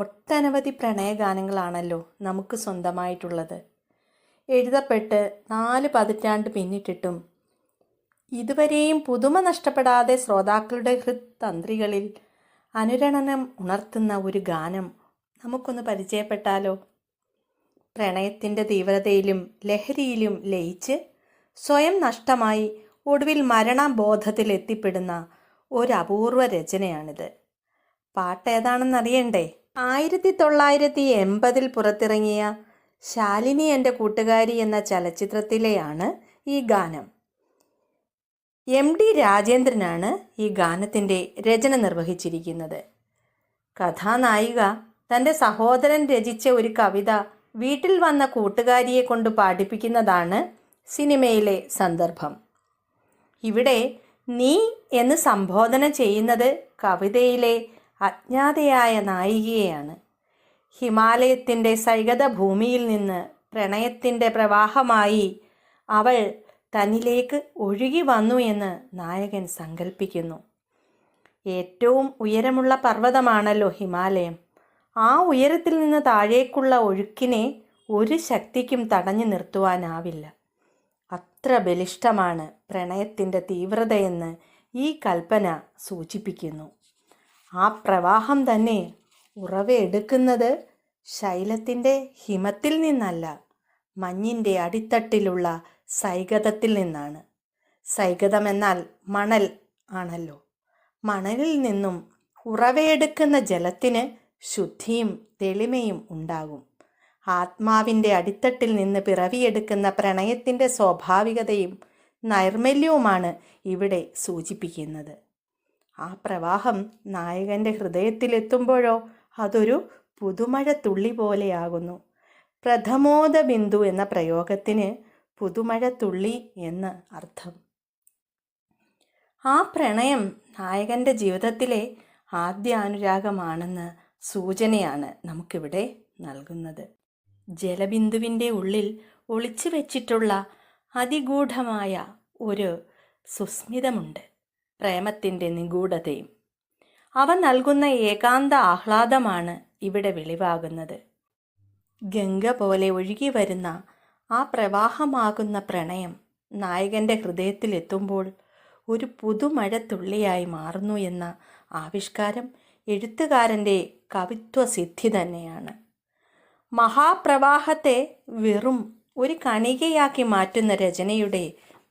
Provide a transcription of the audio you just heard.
ഒട്ടനവധി പ്രണയഗാനങ്ങളാണല്ലോ നമുക്ക് സ്വന്തമായിട്ടുള്ളത്. എഴുതപ്പെട്ട് നാല് പതിറ്റാണ്ട് പിന്നിട്ടിട്ടും ഇതുവരെയും പുതുമ നഷ്ടപ്പെടാതെ ശ്രോതാക്കളുടെ ഹൃത്തന്ത്രികളിൽ അനുരണനം ഉണർത്തുന്ന ഒരു ഗാനം നമുക്കൊന്ന് പരിചയപ്പെട്ടാലോ? പ്രണയത്തിന്റെ തീവ്രതയിലും ലഹരിയിലും ലയിച്ച് സ്വയം നഷ്ടമായി ഒടുവിൽ മരണബോധത്തിൽ എത്തിപ്പെടുന്ന ഒരു അപൂർവ രചനയാണിത്. പാട്ട് ഏതാണെന്നറിയണ്ടേ? ആയിരത്തി തൊള്ളായിരത്തി എൺപതിൽ പുറത്തിറങ്ങിയ ശാലിനി എന്റെ കൂട്ടുകാരി എന്ന ചലച്ചിത്രത്തിലെയാണ് ഈ ഗാനം. എം ഡി രാജേന്ദ്രനാണ് ഈ ഗാനത്തിന്റെ രചന നിർവഹിച്ചിരിക്കുന്നത്. കഥാനായിക തന്റെ സഹോദരൻ രചിച്ച ഒരു കവിത വീട്ടിൽ വന്ന കൂട്ടുകാരിയെ കൊണ്ട് പാടിപ്പിക്കുന്നതാണ് സിനിമയിലെ സന്ദർഭം. ഇവിടെ നീ എന്ന് സംബോധന ചെയ്യുന്നത് കവിതയിലെ അജ്ഞാതയായ നായികയാണ് ഹിമാലയത്തിന്റെ സൈകത ഭൂമിയിൽ നിന്ന് പ്രണയത്തിന്റെ പ്രവാഹമായി അവൾ തന്നിലേക്ക് ഒഴുകി വന്നു എന്ന് നായകൻ സങ്കല്പിക്കുന്നു ഏറ്റവും ഉയരമുള്ള പർവതമാണല്ലോ ഹിമാലയം. ആ ഉയരത്തിൽ നിന്ന് താഴേക്കുള്ള ഒഴുക്കിനെ ഒരു ശക്തിക്കും തടഞ്ഞു നിർത്തുവാനാവില്ല. അത്ര ബലിഷ്ഠമാണ് പ്രണയത്തിന്റെ തീവ്രതയെന്ന് ഈ കൽപ്പന സൂചിപ്പിക്കുന്നു. ആ പ്രവാഹം തന്നെ ഉറവെടുക്കുന്നത് ശൈലത്തിന്റെ ഹിമത്തിൽ നിന്നല്ല മഞ്ഞിന്റെ അടിത്തട്ടിലുള്ള സൈകതത്തിൽ നിന്നാണ്. സൈകതമെന്നാൽ മണൽ ആണല്ലോ. മണലിൽ നിന്നും ഉറവയെടുക്കുന്ന ജലത്തിന് ശുദ്ധിയും തെളിമയും ഉണ്ടാകും. ആത്മാവിന്റെ അടിത്തട്ടിൽ നിന്ന് പിറവിയെടുക്കുന്ന പ്രണയത്തിന്റെ സ്വാഭാവികതയും നൈർമല്യവുമാണ് ഇവിടെ സൂചിപ്പിക്കുന്നത്. ആ പ്രവാഹം നായകന്റെ ഹൃദയത്തിലെത്തുമ്പോഴോ അതൊരു പുതുമഴ തുള്ളി പോലെയാകുന്നു. പ്രഥമോദ ബിന്ദു എന്ന പ്രയോഗത്തിന് പുതുമഴ തുള്ളി എന്ന് അർത്ഥം. ആ പ്രണയം നായകന്റെ ജീവിതത്തിലെ ആദ്യ അനുരാഗമാണെന്ന് സൂചനയാണ് നമുക്കിവിടെ നൽകുന്നത്. ജലബിന്ദുവിന്റെ ഉള്ളിൽ ഒളിച്ചു വെച്ചിട്ടുള്ള അതിഗൂഢമായ ഒരു സുസ്മിതമുണ്ട്. പ്രേമത്തിന്റെ നിഗൂഢതയും. അവ നൽകുന്ന ഏകാന്ത ആഹ്ലാദമാണ് ഇവിടെ വെളിവാകുന്നത്. ഗംഗ പോലെ ഒഴുകി വരുന്ന ആ പ്രവാഹമാകുന്ന പ്രണയം നായകന്റെ ഹൃദയത്തിലെത്തുമ്പോൾ ഒരു പുതുമഴത്തുള്ളിയായി മാറുന്നു എന്ന ആവിഷ്കാരം എഴുത്തുകാരന്റെ കവിത്വസിദ്ധി തന്നെയാണ്. മഹാപ്രവാഹത്തെ വെറും ഒരു കണികയാക്കി മാറ്റുന്ന രചനയുടെ